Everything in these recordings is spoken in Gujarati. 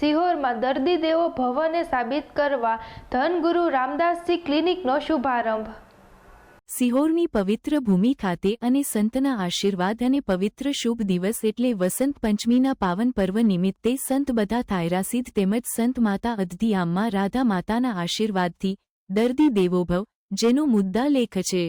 સિહોરમાં દર્દી દેવો ભવને સાબિત કરવા ધનગુરુ રામદાસજી ક્લિનિકનો શુભારંભ. સિહોરની પવિત્ર ભૂમિ ખાતે અને સંતના આશીર્વાદ અને પવિત્ર શુભ દિવસ એટલે વસંત પંચમીના પાવન પર્વ નિમિત્તે સંત બધા થાયરાસીદ તેમજ સંત માતા અદધિયામમાં રાધા માતાના આશીર્વાદથી દર્દી દેવોભવ જેનો મુદ્દા લેખ છે.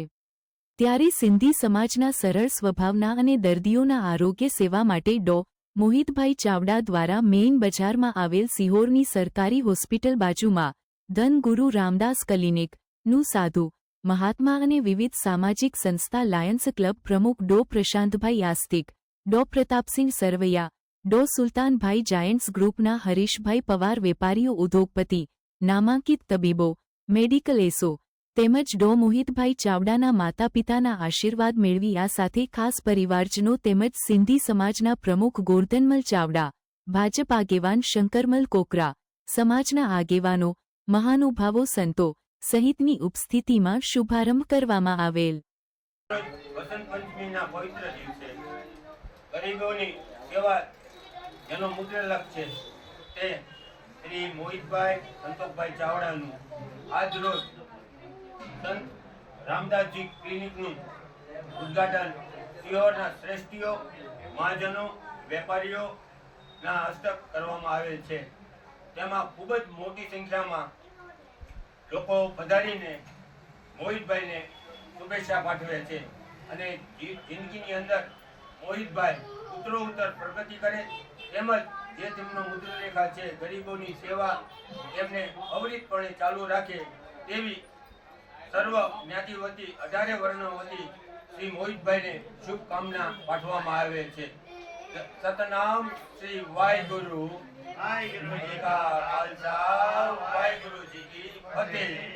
ત્યારે સિંધી સમાજના સરળ સ્વભાવના અને દર્દીઓના આરોગ્ય સેવા માટે ડો. મોહિતભાઈ ચાવડા દ્વારા મેઇન બજારમાં આવેલ સિહોરની સરકારી હોસ્પિટલ બાજુમાં ધન ગુરુ રામદાસ ક્લિનિકનું સાધુ, મહાત્મા અને વિવિધ સામાજિક સંસ્થા લાયન્સ ક્લબ પ્રમુખ ડો. પ્રશાંતભાઈ આસ્તિક, ડો. પ્રતાપસિંહ સરવૈયા, ડો. સુલતાનભાઈ જાયન્ટ્સ ગ્રુપના હરીશભાઈ પવાર વેપારીઓ ઉદ્યોગપતિ, નામાંકિત તબીબો, મેડિકલ એસો તેમજ ડો મોહિતભાઈ ચાવડાના માતા પિતાના આશીર્વાદ મેળવી આ સાથે ખાસ પરિવારજનો તેમજ સિંધી સમાજના પ્રમુખ ગોરધનમલ ચાવડા, ભાજપ આગેવાન શંકરમલ કોકરા, સમાજના આગેવાનો, મહાનુભાવો સંતો સહિતની ઉપસ્થિતિમાં શુભારંભ કરવામાં આવેલ. મોહિતભાઈ સંતોષભાઈ ચાવડાનું આજ રોજ સંત રામદાસજી ક્લિનિકનું ઉદ્ઘાટન સિહોરના શ્રેષ્ઠીઓ, મહાજનો, વેપારીઓના હસ્તક કરવામાં આવેલ છે. તેમાં ખૂબ જ મોટી સંખ્યામાં લોકો પધારીને મોહિતભાઈને શુભેચ્છા પાઠવે છે અને જિંદગીની અંદર મોહિતભાઈ ઉત્તરો ઉત્તર પ્રગતિ કરે તેમજ જે તેમનો મુદ્રરેખા છે, ગરીબોની સેવા તેમને અવરિતપણે ચાલુ રાખે તેવી સર્વ જ્ઞાતિ વતી અઢારે વર્ણ વતી શ્રી મોહિતભાઈને શુભકામના પાઠવવામાં આવે છે. સતનામ શ્રી વાહેગુરુ. વાહેગુરુ જી કા ખાલસા. વાહેગુરુ જી કી ફતેહ.